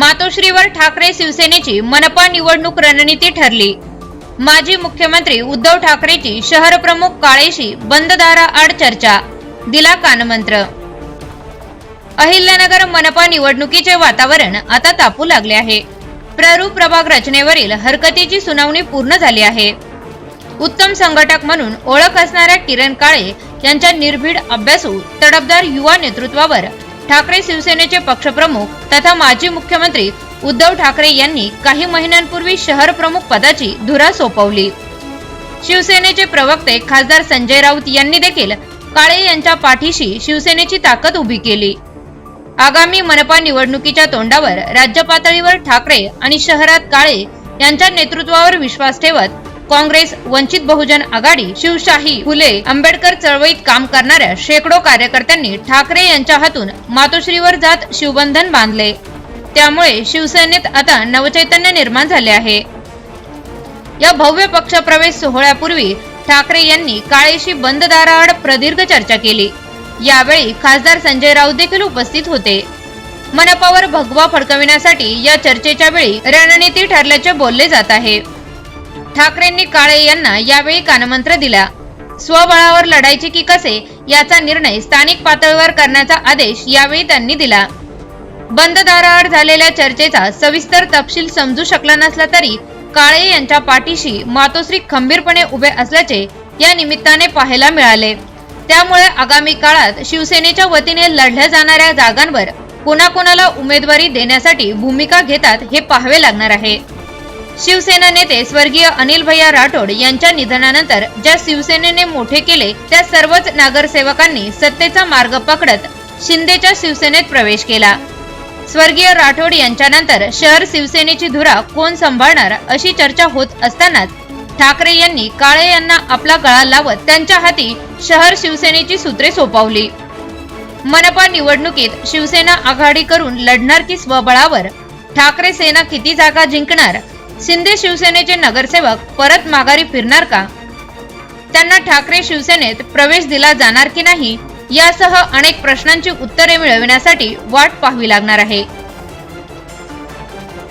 मातोश्रीवर ठाकरे शिवसेनेची मनपा निवडणूक रणनीती ठरली. माजी मुख्यमंत्री उद्धव ठाकरेची शहर प्रमुख काळेशी बंद दाराआड चर्चा. दिला कानमंत्र. अहिल्यानगर मनपा निवडणुकीचे वातावरण आता तापू लागले आहे. प्ररूप प्रभाग रचनेवरील हरकतीची सुनावणी पूर्ण झाली आहे. उत्तम संघटक म्हणून ओळख असणाऱ्या किरण काळे यांच्या निर्भीड अभ्यासू तडफदार युवा नेतृत्वावर ठाकरे शिवसेनेचे पक्षप्रमुख तथा माजी मुख्यमंत्री उद्धव ठाकरे यांनी काही महिन्यांपूर्वी शहर प्रमुख पदाची धुरा सोपवली. शिवसेनेचे प्रवक्ते खासदार संजय राऊत यांनी देखील काळे यांच्या पाठीशी शिवसेनेची ताकद उभी केली. आगामी मनपा निवडणुकीच्या तोंडावर राज्य पातळीवर ठाकरे आणि शहरात काळे यांच्या नेतृत्वावर विश्वास ठेवत काँग्रेस वंचित बहुजन आघाडी शिवशाही फुले आंबेडकर चळवळीत काम करणाऱ्या शेकडो कार्यकर्त्यांनी ठाकरे यांच्या हातून मातोश्रीवर जात शिवबंधन बांधले. त्यामुळे शिवसेनेत आता नवचैतन्य निर्माण झाले आहे. या भव्य पक्षप्रवेश सोहळ्यापूर्वी ठाकरे यांनी काळेशी बंद दाराआड प्रदीर्घ चर्चा केली. यावेळी खासदार संजय राऊत देखील उपस्थित होते. मनपावर भगवा फडकविण्यासाठी या चर्चेच्या वेळी रणनीती ठरल्याचे बोलले जात आहे. ठाकरेंनी काळे यांना यावेळी कानमंत्र दिला. स्वबळावर लढायचे की कसे याचा निर्णय स्थानिक पातळीवर करण्याचा आदेश यावेळी त्यांनी दिला. बंद दाराआड झालेल्या चर्चेचा सविस्तर तपशील समजू शकला नसला तरी काळे यांच्या पाठीशी मातोश्री खंबीरपणे उभे असल्याचे या निमित्ताने पाहायला मिळाले. त्यामुळे आगामी काळात शिवसेनेच्या वतीने लढल्या जाणाऱ्या जागांवर कोणाकोणाला उमेदवारी देण्यासाठी भूमिका घेतात हे पाहावे लागणार आहे. शिवसेना नेते स्वर्गीय अनिल भैया राठोड यांच्या निधनानंतर ज्या शिवसेनेने मोठे केले त्या सर्वच नागरसेवकांनी सत्तेचा मार्ग पकडत शिंदेच्या शिवसेनेत प्रवेश केला. स्वर्गीय राठोड यांच्यानंतर शहर शिवसेनेची धुरा कोण सांभाळणार अशी चर्चा होत असतानाच ठाकरे यांनी काळे यांना आपला गळा लावत त्यांच्या हाती शहर शिवसेनेची सूत्रे सोपवली. मनपा निवडणुकीत शिवसेना आघाडी करून लढणार की स्वबळावर? ठाकरे सेना किती जागा जिंकणार? शिंदे शिवसेनेचे नगरसेवक परत माघारी फिरणार का? त्यांना ठाकरे शिवसेनेत प्रवेश दिला जाणार की नाही? यासह अनेक प्रश्नांची उत्तरे मिळविण्यासाठी वाट पाहावी लागणार आहे.